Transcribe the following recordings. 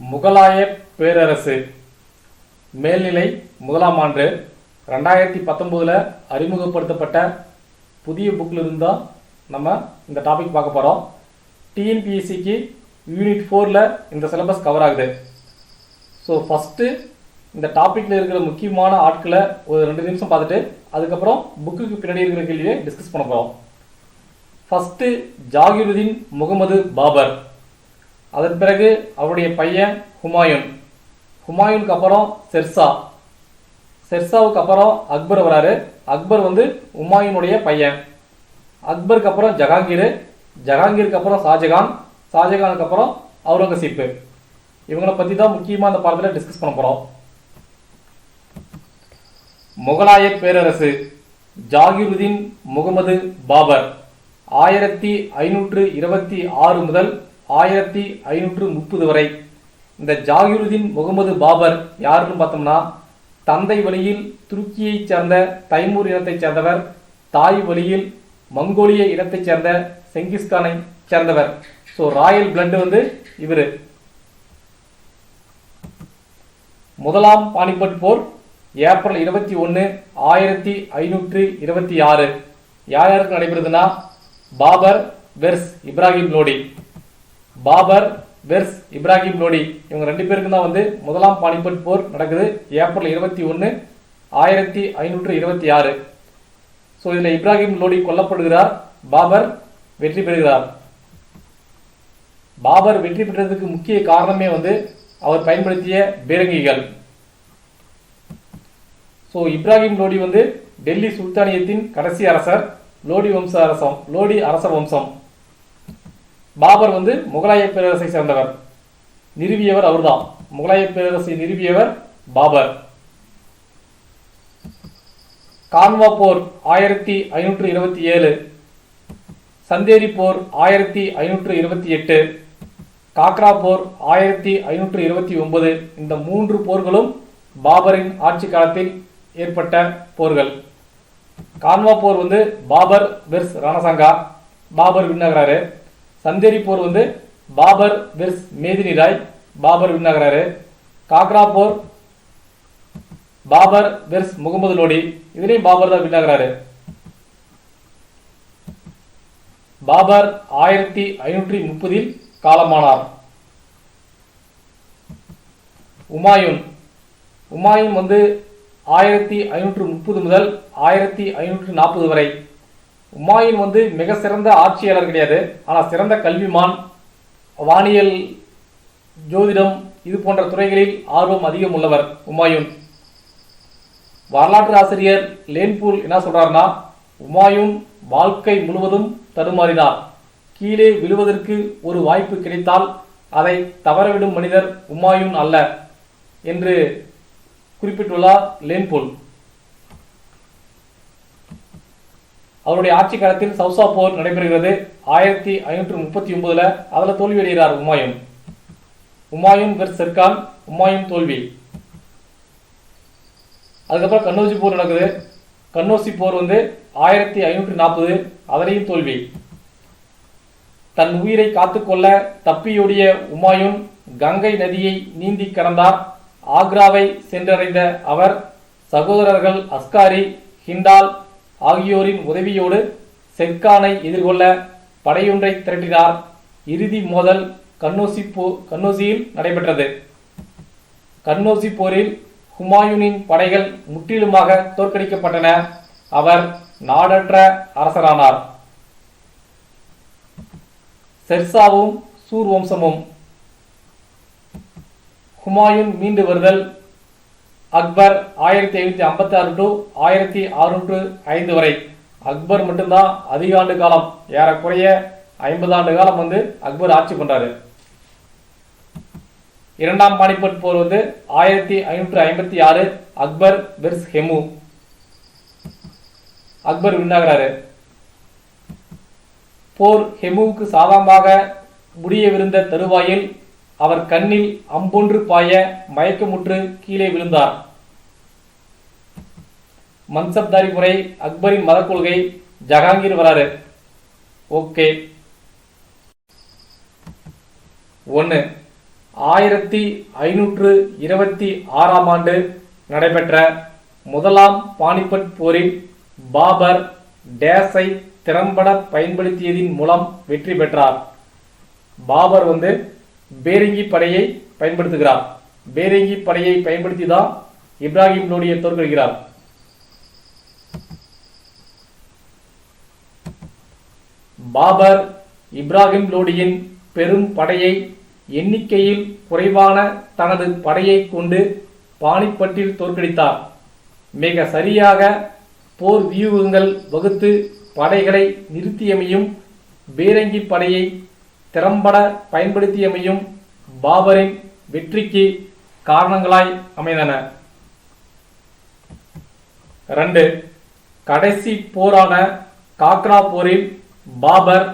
முகலாய பேரரசு. மேல்நிலை முதலாம் ஆண்டு ரெண்டாயிரத்தி பத்தொம்போதில் அறிமுகப்படுத்தப்பட்ட புதிய புக்கில் இருந்தால் நம்ம இந்த டாபிக் பார்க்க போகிறோம் டிஎன்பிஎஸ்சிக்கு யூனிட் ஃபோரில் இந்த சிலபஸ் கவர் ஆகுது. ஸோ ஃபஸ்ட்டு இந்த டாப்பிக்கில் இருக்கிற முக்கியமான ஆட்களை ஒரு ரெண்டு நிமிஷம் பார்த்துட்டு அதுக்கப்புறம் புக்குக்கு பின்னாடி இருக்கிற கேள்வியை டிஸ்கஸ் பண்ண போகிறோம் ஃபஸ்ட்டு ஜாகிருதீன் முகமது பாபர். அதன் பிறகு அவருடைய பையன் ஹுமாயூன். ஹுமாயூனுக்கு அப்புறம் செர்சா. செர்சாவுக்கு அப்புறம் அக்பர் வராரு. அக்பர் வந்து ஹுமாயூனுடைய பையன். அக்பருக்கு அப்புறம் ஜஹாங்கீர். ஜஹாங்கீருக்கு அப்புறம் ஷாஜகான். ஷாஜகானுக்கு அப்புறம் அவுரங்கசீப்பு. இவங்களை பற்றி தான் முக்கியமாக அந்த பாடத்தில் டிஸ்கஸ் பண்ண போகிறோம் முகலாய பேரரசு ஜாகிருதீன் முகமது பாபர். ஆயிரத்தி ஐநூற்று இருபத்தி ஆறு முதல் ஆயிரத்தி ஐநூற்று முப்பது வரை. இந்த ஜாகிருதீன் முகமது பாபர் யாருன்னு பார்த்தோம்னா தந்தை வழியில் துருக்கியைச் சேர்ந்த தைமூர் இனத்தைச் சேர்ந்தவர் தாய் வழியில் மங்கோலிய இனத்தைச் சேர்ந்த செங்கிஸ்கானை சேர்ந்தவர். ஸோ ராயல் பிளட் வந்து இவர். முதலாம் பானிபட் போர் ஏப்ரல் இருபத்தி ஒன்று ஆயிரத்தி ஐநூற்று இருபத்தி ஆறு. யார் யாருக்கு நடைபெறுதுன்னா பாபர் வெர்ஸ் இப்ராஹிம் லோடி. பாபர் வெர்ஸ் இப்ராஹிம் லோடி இவங்க ரெண்டு பேருக்கு தான் வந்து முதலாம் பானிபட் போர் நடக்குது. ஏப்ரல் இருபத்தி ஒன்று ஆயிரத்தி ஐநூற்று இருபத்தி ஆறு. ஸோ இதில் இப்ராஹிம் லோடி கொல்லப்படுகிறார். பாபர் வெற்றி பெறுகிறார். பாபர் வெற்றி பெற்றதுக்கு முக்கிய காரணமே வந்து அவர் பயன்படுத்திய பீரங்கிகள். ஸோ இப்ராஹிம் லோடி வந்து டெல்லி சுல்தானியத்தின் கடைசி அரசர் லோடி வம்ச அரசம் லோடி அரச வம்சம். பாபர் வந்து முகலாய பேரரசை சேர்ந்தவர். நிறுவியவர் அவர்தான். முகலாய பேரரசை நிறுவியவர் பாபர். கான்வா போர் ஆயிரத்தி ஐநூற்று இருபத்தி ஏழு. சந்தேரி போர் ஆயிரத்தி ஐநூற்று இருபத்தி எட்டு. காக்ரா போர் ஆயிரத்தி ஐநூற்று இருபத்தி ஒன்பது. இந்த மூன்று போர்களும் பாபரின் ஆட்சி காலத்தில் ஏற்பட்ட போர்கள். கான்வா போர் வந்து பாபர் வெர்ஸ் ரணசங்கா. பாபர் வின்னாகிறாரு சந்தேரி போர் வந்து பாபர் வெர்ஸ் மேதினி ராய். பாபர் வின்னாகிறாரு காக்ரா போர் பாபர் வெர்ஸ் முகமது லோடி. இதுலேயும் பாபர் தான் வின்னாகிறாரு பாபர் ஆயிரத்தி ஐநூற்றி முப்பதில் காலமானார். உமாயூன். உமாயூன் வந்து ஆயிரத்தி ஐநூற்று முப்பது முதல் ஆயிரத்தி ஐநூற்று நாற்பது வரை. உமாயூன் வந்து மிக சிறந்த ஆட்சியாளர் கிடையாது. ஆனால் சிறந்த கல்விமான் வானியல் ஜோதிடம் இது போன்ற துறைகளில் ஆர்வம் அதிகம் உள்ளவர் உமாயூன். வரலாற்று ஆசிரியர் லேன்பூல் என்ன சொல்கிறாருன்னா உமாயூன் வாழ்க்கை முழுவதும் தடுமாறினார். கீழே விழுவதற்கு ஒரு வாய்ப்பு கிடைத்தால் அதை தவறவிடும் மனிதர் உமாயூன் அல்ல என்று குறிப்பிட்டுள்ளார் லேன்பூல். அவருடைய ஆட்சி காலத்தில் சவுசா போர் நடைபெறுகிறது. ஆயிரத்தி ஐநூற்று முப்பத்தி ஒன்பதுல அதில் தோல்வியடைகிறார் உமாயூன் உமாயூன் பெர் செர்கான் உமாயூன் தோல்வி. அதுக்கப்புறம் கண்ணோசி போர் நடக்குது. கண்ணோசி போர் வந்து ஆயிரத்தி ஐநூற்றி நாற்பது அதிலையும் தோல்வி. தன் உயிரை காத்துக்கொள்ள தப்பியோடிய உமாயூன் கங்கை நதியை நீந்தி கடந்தார். ஆக்ராவை சென்றடைந்த அவர் சகோதரர்கள் அஸ்காரி ஹிண்டால் ஆகியோரின் உதவியோடு செர்கானை எதிர்கொள்ள படையொன்றை திரட்டினார். இறுதி மோதல் கன்னோசி போ கன்னோசியில் நடைபெற்றது. கன்னோசி போரில் ஹுமாயூனின் படைகள் முற்றிலுமாக தோற்கடிக்கப்பட்டன. அவர் நாடற்ற அரசரானார். செர்சாவும் சூர் வம்சமும். ஹுமாயூன் மீண்டு வருதல் அக்பர் ஆயிரத்தி ஐநூத்தி ஐம்பத்தி ஆறு டு ஆயிரத்தி அறுநூற்று ஐந்து வரை. அக்பர் மட்டும்தான் அதிக ஆண்டு காலம் ஏறக்குறைய ஐம்பது ஆண்டு காலம் வந்து அக்பர் ஆட்சி பண்றாரு. இரண்டாம் பானிபட் போர் வந்து ஆயிரத்தி ஐநூற்று ஐம்பத்தி ஆறு அக்பர் வெர்ஸ் ஹெமு. அக்பர் விண்ணாகிறாரு போர் ஹெமுவுக்கு சாதகமாக முடியவிருந்த தருவாயில் அவர் கண்ணில் அம்பொன்று பாய மயக்கமுற்று கீழே விழுந்தார். மன்சப்தாரி முறை அக்பரின் மத கொள்கை ஜஹாங்கீர் வராரு ஓகே. ஒன்று ஆயிரத்தி ஐநூற்று இருபத்தி ஆறாம் ஆண்டு நடைபெற்ற முதலாம் பானிபட் போரில் பாபர் டேஸை திறம்பட பயன்படுத்தியதின் மூலம் வெற்றி பெற்றார். பாபர் வந்து பேரிங்கி படையை பயன்படுத்துகிறார். பேரிங்கி படையை பயன்படுத்தி தான் இப்ராஹிம் லோடியை தோற்கடிக்கிறார். பாபர் இப்ராஹிம் லோடியின் பெரும் படையை எண்ணிக்கையில் குறைவான தனது படையை கொண்டு பாணிப்பட்டில் தோற்கடித்தார். மிக சரியாக போர் வியூகங்கள் வகுத்து படைகளை நிறுத்தியமையும் பீரங்கி படையை திறம்பட பயன்படுத்தியமையும் பாபரின் வெற்றிக்கு காரணங்களாய் அமைந்தன. ரெண்டு கடைசி போரான காக்ரா போரில் பாபர்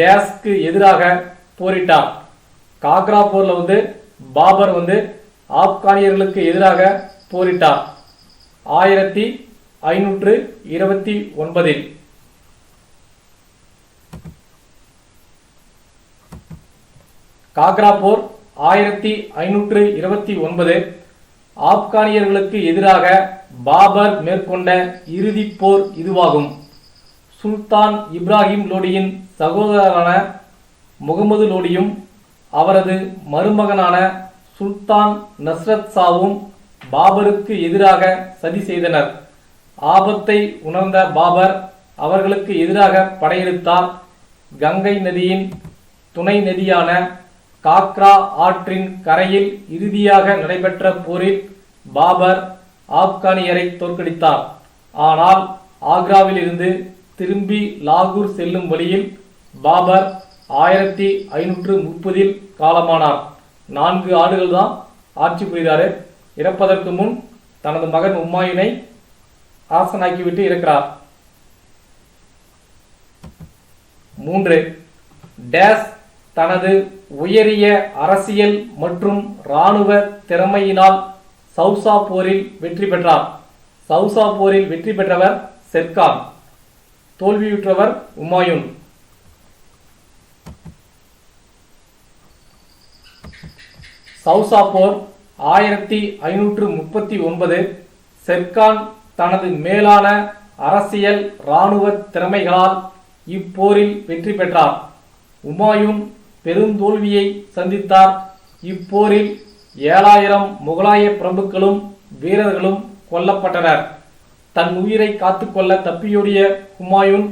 டேஸ்க்கு எதிராக போரிட்டார். காக்ரா போரில் வந்து பாபர் வந்து ஆப்கானியர்களுக்கு எதிராக போரிட்டார். ஆயிரத்தி ஐநூற்று இருபத்தி ஒன்பதில். காக்ரா போர் ஆயிரத்தி ஐநூற்று இருபத்தி ஒன்பது ஆப்கானியர்களுக்கு எதிராக பாபர் மேற்கொண்ட இறுதிப் போர் இதுவாகும். சுல்தான் இப்ராஹிம் லோடியின் சகோதரரான முகமது லோடியும் அவரது மருமகனான சுல்தான் நஸ்ரத் சாவும் பாபருக்கு எதிராக சதி செய்தனர். ஆபத்தை உணர்ந்த பாபர் அவர்களுக்கு எதிராக படையெடுத்தார். கங்கை நதியின் துணை நதியான காக்ரா ஆற்றின் கரையில் இறுதியாக நடைபெற்ற போரில் பாபர் ஆப்கானியரை தோற்கடித்தார். ஆனால் ஆக்ராவில் இருந்து திரும்பி லாகூர் செல்லும் வழியில் பாபர் ஆயிரத்தி ஐநூற்று முப்பதில் காலமானார். நான்கு ஆண்டுகள் தான் ஆட்சி புரிகிறாரு இறப்பதற்கு முன் தனது மகன் உம்மாயினை ஆசனாக்கிவிட்டு இருக்கிறார் மூன்று டேஸ் தனது உயரிய அரசியல் மற்றும் இராணுவ திறமையினால் சவுசா போரில் வெற்றி பெற்றார். சவுசா போரில் வெற்றி பெற்றவர் செர்கான். தோல்வியுற்றவர் உமாயூன் சவுசா போர் ஆயிரத்தி ஐநூற்று முப்பத்தி ஒன்பது செர்கான் தனது மேலான அரசியல் இராணுவ திறமைகளால் இப்போரில் வெற்றி பெற்றார். உமாயூன் பெருந்தோல்வியை சந்தித்தார். இப்போரில் ஏழாயிரம் முகலாய பிரபுக்களும் வீரர்களும் கொல்லப்பட்டனர். தன் உயிரை காத்துக்கொள்ள தப்பியோடிய ஹுமாயூன்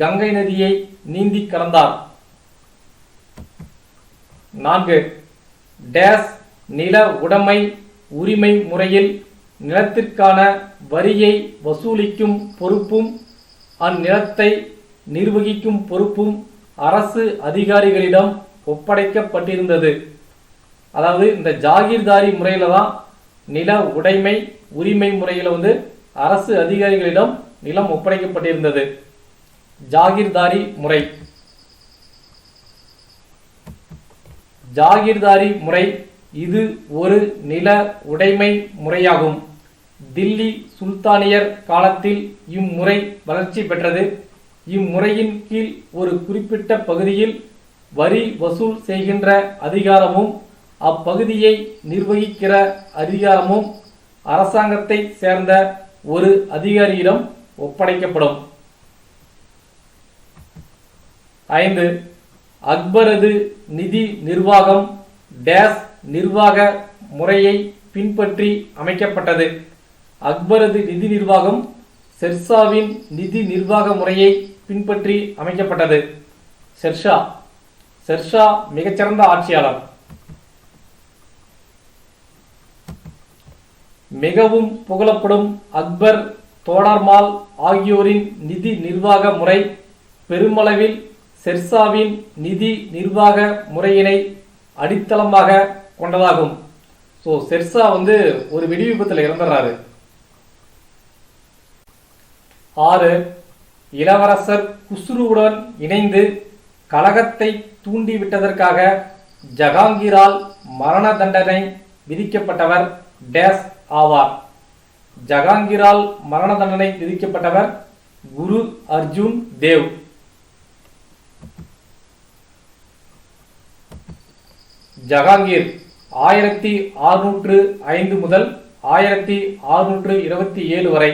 கங்கை நதியை நீந்தி கடந்தார் நான்கு டேஸ் நில உடைமை உரிமை முறையில் நிலத்திற்கான வரியை வசூலிக்கும் பொறுப்பும் அந்நிலத்தை நிர்வகிக்கும் பொறுப்பும் அரசு அதிகாரிகளிடம் ஒப்படைக்கப்பட்டிருந்தது. அதாவது இந்த ஜாகீர்தாரி முறையில தான் நில உடைமை உரிமை முறையில வந்து அரசு அதிகாரிகளிடம் நிலம் ஒப்படைக்கப்பட்டிருந்தது. ஜாகிர்தாரி முறை. ஜாகிர்தாரி முறை இது ஒரு நில உடைமை முறையாகும். தில்லி சுல்தானியர் காலத்தில் இம்முறை வளர்ச்சி பெற்றது. இம்முறையின் கீழ் ஒரு குறிப்பிட்ட பகுதியில் வரி வசூல் செய்கின்ற அதிகாரமும் அப்பகுதியை நிர்வகிக்கிற அதிகாரமும் அரசாங்கத்தை சேர்ந்த ஒரு அதிகாரியிடம் ஒப்படைக்கப்படும். ஐந்து அக்பரது நிதி நிர்வாகம் டேஸ் நிர்வாக முறையை பின்பற்றி அமைக்கப்பட்டது. அக்பரது நிதி நிர்வாகம் செர்சாவின் நிதி நிர்வாக முறையை பின்பற்றி அமைக்கப்பட்டது. ஷெர்ஷா. ஷெர்ஷா மிகச்சிறந்த ஆட்சியாளர். மிகவும் புகழப்படும் அக்பர் தோடர்மால் ஆகியோரின் நிதி நிர்வாக முறை பெருமளவில் செர்சாவின் நிதி நிர்வாக முறையினை அடித்தளமாக கொண்டதாகும். ஸோ செர்சா வந்து ஒரு வெடி விபத்தில் இறந்துடுறாரு ஆறு இளவரசர் குஸ்ருவுடன் இணைந்து கலகத்தை தூண்டிவிட்டதற்காக ஜஹாங்கீரால் மரண தண்டனை விதிக்கப்பட்டவர் டேஸ் ஆவார். ஜஹாங்கீரால் மரண தண்டனை விதிக்கப்பட்டவர் குரு அர்ஜுன் தேவ். ஜஹாங்கீர் ஆயிரத்தி அறுநூற்று ஐந்து முதல் ஆயிரத்தி அறுநூற்று இருபத்தி ஏழு வரை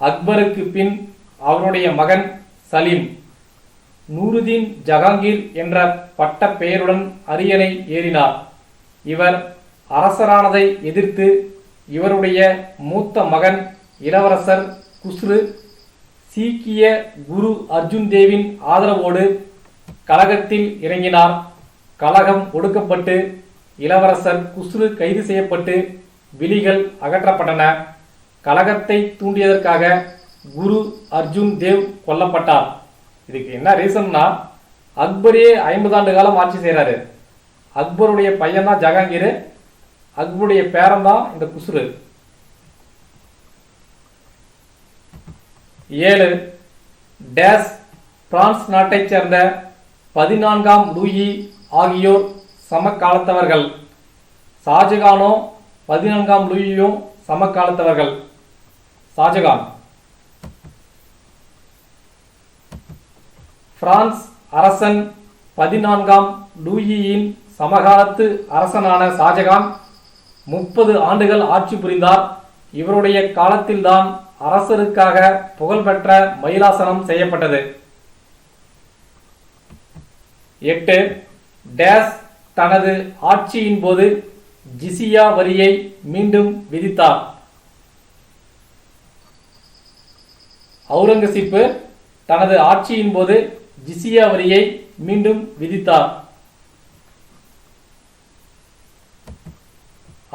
அக்பருக்கு பின் அவருடைய மகன் சலீம். நூருதீன் ஜஹாங்கீர் என்ற பட்ட பெயருடன் அரியணை ஏறினார். இவர் அரசரானதை எதிர்த்து இவருடைய மூத்த மகன் இளவரசர் குஸ்ரு சீக்கிய குரு அர்ஜுன் தேவின் ஆதரவோடு கலகத்தில் இறங்கினார். கலகம் ஒடுக்கப்பட்டு இளவரசர் குஸ்ரு கைது செய்யப்பட்டு விழிகள் அகற்றப்பட்டன. கலகத்தை தூண்டியதற்காக குரு அர்ஜுன் தேவ் கொல்லப்பட்டார். இதுக்கு என்ன ரீசன்னா அக்பரே ஐம்பது ஆண்டு காலம் ஆட்சி செய்கிறாரு அக்பருடைய பையன் தான் ஜஹாங்கீர். அக்பருடைய பேரன் தான் இந்த குசுரு. ஏழு டேஸ் பிரான்ஸ் நாட்டைச் சேர்ந்த பதினான்காம் லூயி ஆகியோர் சமகாலத்தவர்கள். ஷாஜகானோ பதினான்காம் லூயியும் சமகாலத்தவர்கள். ஷாஜகான். பிரான்ஸ் அரசன் பதினான்காம் லூயியின் சமகாலத்து அரசனான ஷாஜகான் முப்பது ஆண்டுகள் ஆட்சி புரிந்தார். இவருடைய காலத்தில்தான் அரசருக்காக புகழ்பெற்ற மயிலாசனம் செய்யப்பட்டது. எட்டு டேஸ் தனது ஆட்சியின் போது ஜிசியா வரியை மீண்டும் விதித்தார். அவுரங்கசீப்பு தனது ஆட்சியின் போது ஜிசியா வரியை மீண்டும் விதித்தார்.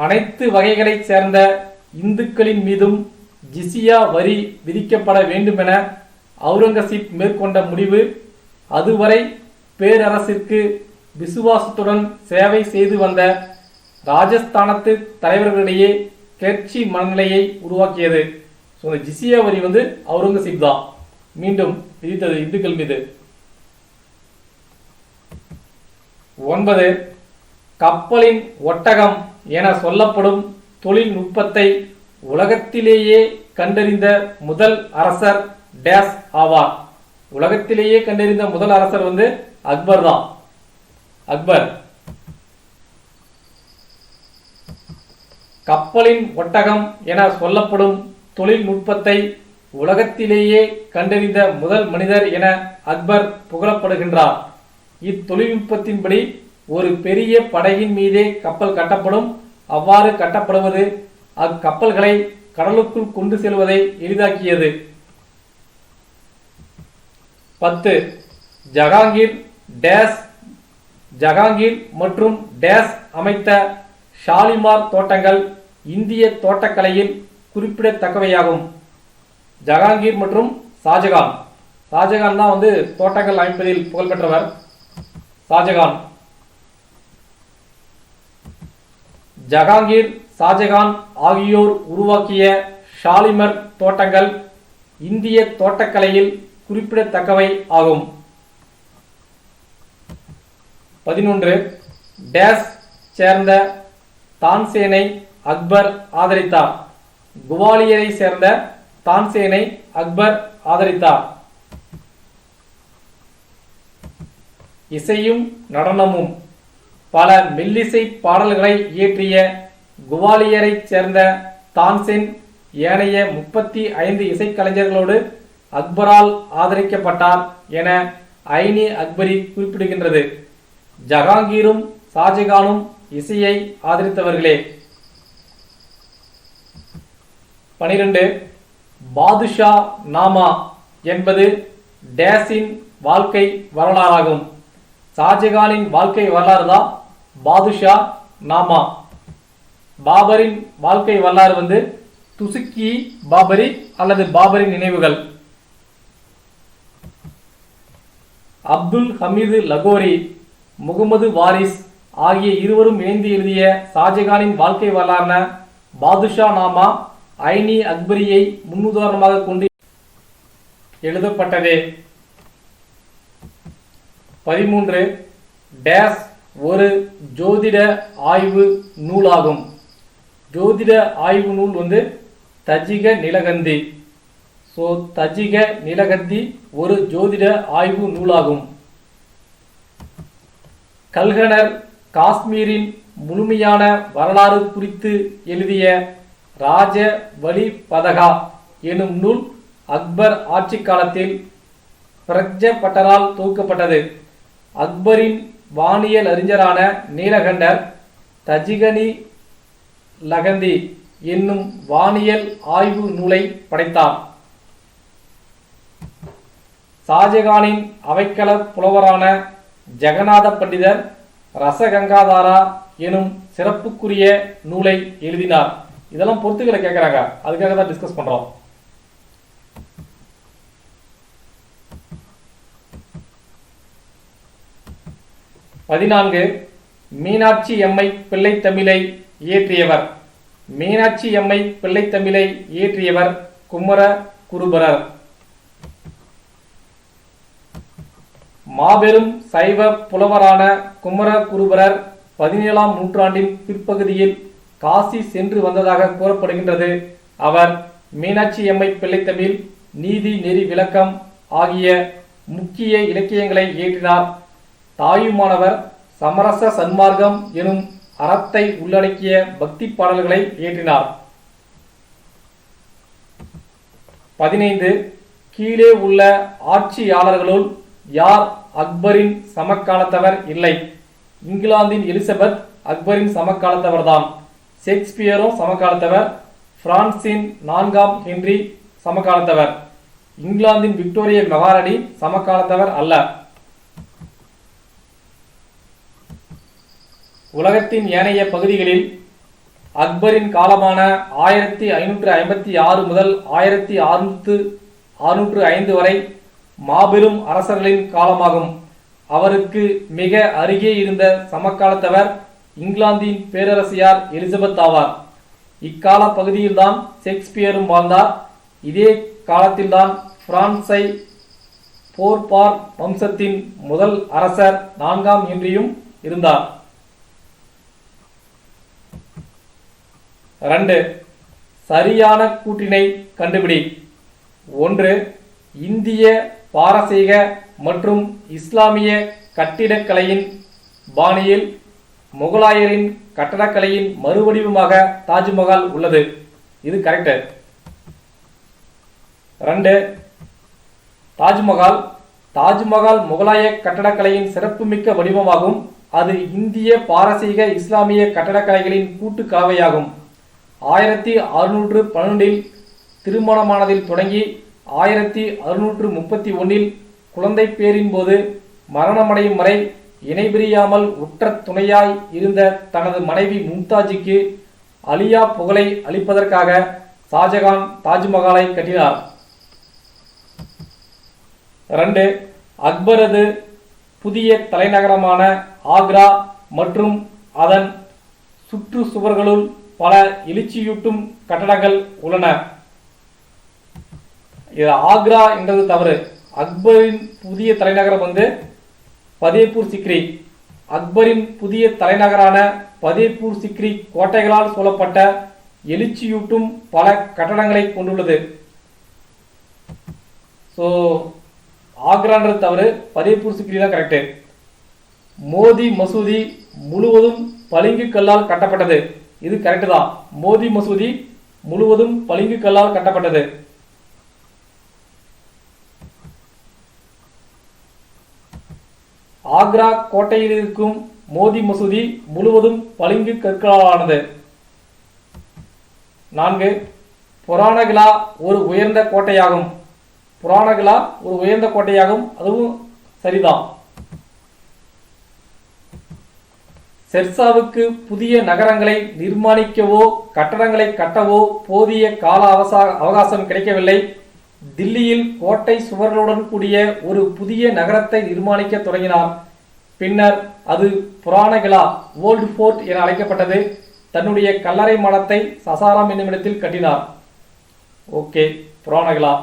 அனைத்து வகைகளைச் சேர்ந்த இந்துக்களின் மீதும் ஜிசியா வரி விதிக்கப்பட வேண்டுமென அவுரங்கசீப் மேற்கொண்ட முடிவு அதுவரை பேரரசிற்கு விசுவாசத்துடன் சேவை செய்து வந்த ராஜஸ்தானத்து தலைவர்களிடையே கிளர்ச்சி மனநிலையை உருவாக்கியது. ஸோ இந்த ஜிசியா வரி வந்து அவுரங்கசீப் தான். மீண்டும் விதித்தது இந்துக்கள் மீது. ஒன்பது கப்பலின் ஒட்டகம் என சொல்லப்படும் தொழில்நுட்பத்தை உலகத்திலேயே கண்டறிந்த முதல் அரசர் டேஸ் ஆவார். உலகத்திலேயே கண்டறிந்த முதல் அரசர் வந்து அக்பர் தான். அக்பர். கப்பலின் ஒட்டகம் என சொல்லப்படும் தொழில்நுட்பத்தை உலகத்திலேயே கண்டறிந்த முதல் மனிதர் என அக்பர் புகழப்படுகின்றார். இத்தொழில்நுட்பத்தின்படி ஒரு பெரிய படகின் மீதே கப்பல் கட்டப்படும். அவ்வாறு கட்டப்படுவது அக்கப்பல்களை கடலுக்குள் கொண்டு செல்வதை எளிதாக்கியது. பத்து ஜஹாங்கீர் டேஸ் ஜஹாங்கீர் மற்றும் டேஸ் அமைத்த ஷாலிமார் தோட்டங்கள் இந்திய தோட்டக்கலையில் குறிப்பிடத்தக்கவையாகும். ஜஹாங்கீர் மற்றும் ஷாஜகான். ஷாஜகான் தான் வந்து தோட்டங்கள் அமைப்பதில் புகழ்பெற்றவர். ஷாஜகான். ஜஹாங்கீர் ஷாஜகான் ஆகியோர் உருவாக்கிய ஷாலிமர் தோட்டங்கள் இந்திய தோட்டக்கலையில் குறிப்பிடத்தக்கவை ஆகும். பதினொன்று டேஸ் சேர்ந்த தான்சேனை அக்பர் ஆதரித்தார். குவாலியரை சேர்ந்த தான்சேனை அக்பர் ஆதரித்தார். இசையும் நடனமும் பல மெல்லிசை பாடல்களை இயற்றிய குவாலியரைச் சேர்ந்த தான்சென் ஏனைய முப்பத்தி ஐந்து இசைக்கலைஞர்களோடு அக்பரால் ஆதரிக்கப்பட்டார் என ஐனி அக்பரி குறிப்பிடுகின்றது. ஜஹாங்கீரும் ஷாஜகானும் இசையை ஆதரித்தவர்களே. பனிரெண்டு பாதுஷா நாமா என்பது டேஸின் வாழ்க்கை வரலாறாகும். ஷாஜகானின் வாழ்க்கை வரலாறு தான் பாதுஷா நாமா. பாபரின் வாழ்க்கை வரலாறு வந்து துசுக்கி பாபரி அல்லது பாபரின் நினைவுகள். அப்துல் ஹமீது லகோரி முகமது வாரிஸ் ஆகிய இருவரும் இணைந்து எழுதிய ஷாஜகானின் வாழ்க்கை வரலாறான பாதுஷா நாமா ஐனி அக்பரியை முன்னுதாரணமாக கொண்டு எழுதப்பட்டதே. பதிமூன்று டேஸ் ஒரு ஜோதிட ஆய்வு நூலாகும். ஜோதிட ஆய்வு நூல் வந்து தஜிக நிலகந்தி. ஸோ தஜிக நிலகந்தி ஒரு ஜோதிட ஆய்வு நூலாகும். கல்கனர் காஷ்மீரின் முழுமையான வரலாறு குறித்து எழுதிய ராஜ வழி பதகா எனும் நூல் அக்பர் ஆட்சி காலத்தில் பிரஜ பட்டரால் தொகுக்கப்பட்டது. அக்பரின் வானியல் அறிஞரான நீலகண்டர் தஜிகனி லகந்தி என்னும் வானியல் ஆய்வு நூலை படைத்தார். ஷாஜகானின் அவைக்கள புலவரான ஜெகநாத பண்டிதர் ரசகங்காதாரா எனும் சிறப்புக்குரிய நூலை எழுதினார். இதெல்லாம் பொறுத்துக்களை கேட்குறாங்க அதுக்காக தான் டிஸ்கஸ் பண்ணுறோம் பதினான்கு மீனாட்சி எம்மை பிள்ளைத்தமிழை இயற்றியவர். மீனாட்சி எம்மை பிள்ளைத்தமிழை இயற்றியவர் குமர குருபரர். மாபெரும் சைவ புலவரான குமர குருபரர் பதினேழாம் நூற்றாண்டின் பிற்பகுதியில் காசி சென்று வந்ததாக கூறப்படுகின்றது. அவர் மீனாட்சி எம்மை பிள்ளைத்தமிழ் நீதி நெறி விளக்கம் ஆகிய முக்கிய இலக்கியங்களை இயற்றினார். தாயுமானவர் சமரச சன்மார்க்கம் எனும் அறத்தை உள்ளடக்கிய பக்தி பாடல்களை இயற்றினார். பதினைந்து கீழே உள்ள ஆட்சியாளர்களுள் யார் அக்பரின் சமகாலத்தவர் இல்லை? இங்கிலாந்தின் எலிசபெத் அக்பரின் சமகாலத்தவர்தான் ஷேக்ஸ்பியரும் சமகாலத்தவர் பிரான்சின் நான்காம் ஹென்றி சமகாலத்தவர் இங்கிலாந்தின் விக்டோரிய மகாராணி சமகாலத்தவர் அல்ல. உலகத்தின் ஏனைய பகுதிகளில் அக்பரின் காலமான ஆயிரத்தி ஐநூற்று ஐம்பத்தி ஆறு முதல் ஆயிரத்தி அறுநூற்று அறுநூற்று ஐந்து வரை மாபெரும் அரசர்களின் காலமாகும். அவருக்கு மிக அருகே இருந்த சமகாலத்தவர் இங்கிலாந்தின் பேரரசியார் எலிசபெத் ஆவார். இக்கால பகுதியில்தான் ஷேக்ஸ்பியரும் வாழ்ந்தார். இதே காலத்தில்தான் பிரான்சை போர்பார் வம்சத்தின் முதல் அரசர் நான்காம் ஹென்ரியும் இருந்தார். ரெண்டு சரியான கூட்டினை கண்டுபிடி. ஒன்று இந்திய பாரசீக மற்றும் இஸ்லாமிய கட்டிடக்கலையின் பாணியில் முகலாயரின் கட்டடக்கலையின் மறுவடிவமாக தாஜ்மஹால் உள்ளது. இது கரெக்டு ரெண்டு தாஜ்மஹால் தாஜ்மஹால் முகலாய கட்டடக்கலையின் சிறப்புமிக்க வடிவமாகும். அது இந்திய பாரசீக இஸ்லாமிய கட்டடக்கலைகளின் கூட்டு கலவையாகும். ஆயிரத்தி அறுநூற்று பன்னெண்டில் திருமணமானதில் தொடங்கி ஆயிரத்தி அறுநூற்று முப்பத்தி ஒன்றில் குழந்தை பேரின் போது மரணமடையும் வரை இணைபிரியாமல் உற்ற துணையாய் இருந்த தனது மனைவி மும்தாஜிக்கு அலியா புகழை அளிப்பதற்காக ஷாஜகான் தாஜ்மஹாலை கட்டினார். ரெண்டு அக்பரது புதிய தலைநகரமான ஆக்ரா மற்றும் அதன் சுற்று சுவர்களுள் பல எழுச்சியூட்டும் கட்டடங்கள் உள்ளன. இது ஆக்ரா என்றது தவறு. அக்பரின் புதிய தலைநகரம் வந்து பதேப்பூர் சிக்ரி. அக்பரின் புதிய தலைநகரான பதேப்பூர் சிக்ரி கோட்டைகளால் சூழப்பட்ட எழுச்சியூட்டும் பல கட்டடங்களை கொண்டுள்ளது. ஸோ ஆக்ரான்றது தவறு பதேப்பூர் சிக்ரி தான் கரெக்டு மோதி மசூதி முழுவதும் பளிங்கு கல்லால் கட்டப்பட்டது. இது கரெக்டு தான். மோதி மசூதி முழுவதும் பளிங்கு கல்லால் கட்டப்பட்டது. ஆக்ரா கோட்டையில் இருக்கும் மோதி மசூதி முழுவதும் பளிங்கு கற்களாலானது. நான்கு புராணகிலா ஒரு உயர்ந்த கோட்டையாகும். புராணகிலா ஒரு உயர்ந்த கோட்டையாகும். அதுவும் சரிதான். செர்சாவுக்கு புதிய நகரங்களை நிர்மாணிக்கவோ கட்டடங்களை கட்டவோ போதிய கால அவசா அவகாசம் கிடைக்கவில்லை. தில்லியில் கோட்டை சுவர்களுடன் கூடிய ஒரு புதிய நகரத்தை நிர்மாணிக்க தொடங்கினார். பின்னர் அது புராணகிலா ஓல்டு ஃபோர்ட் என அழைக்கப்பட்டது. தன்னுடைய கல்லறை மடத்தை சசாராம் என்னும் இடத்தில் கட்டினார். ஓகே புராணகிலா.